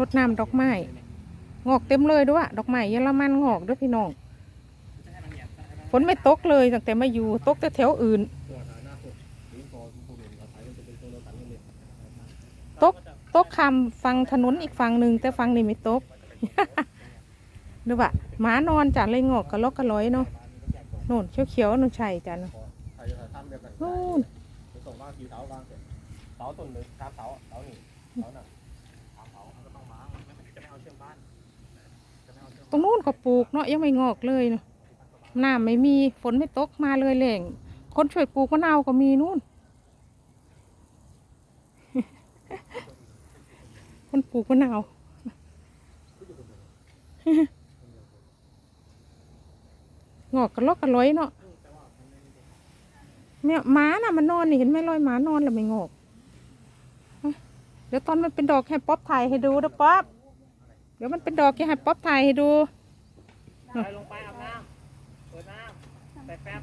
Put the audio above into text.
รดน้ำดอกไม้งอกเต็มเลยด้วยดอกไม้เยอรมันงอกด้วยพี่น้องฝนไม่ตกเลยตั้งแต่มาอยู่ตกแต่แถวอื่นตกตกคำฟังถนนอีกฝั่งหนึ่งแต่ฝั่งนี้ไม่ตกดูว่าหมานอนจ้ะเลยงอกกระลอกกระร้อยเนาะโน่นเขียวๆนู่นใช่นาะใครจะทำแบบนั้นนู่นส่งว่ากี่เสาวางเสร็จเสาต้นหนึ่งสามเสาเสาหนี่งเสาน่ะ ตรงนู้นก็ปลูกเนาะยังไม่งอกเลยเนาะน้ำไม่มีฝนไม่ตกมาเลยแหล่งคนช่วยปลูกมะนาวก็มีนู่น คนปลูกมะนาวงอกกระลอกกระร้อยเนาะเนี่ยหมาน่ะมันนอนนี่เห็นไหมรอยหมานอนแล้วไม่งอก เดี๋ยวตอนมันเป็นดอกให้ป๊อปถ่ายให้ดูนะป๊อป เดี๋ยวมันเป็นดอกจะให้ป๊อปถ่ายให้ดู ลงไปอาบน้ำเปิดน้ำใส่แป๊บ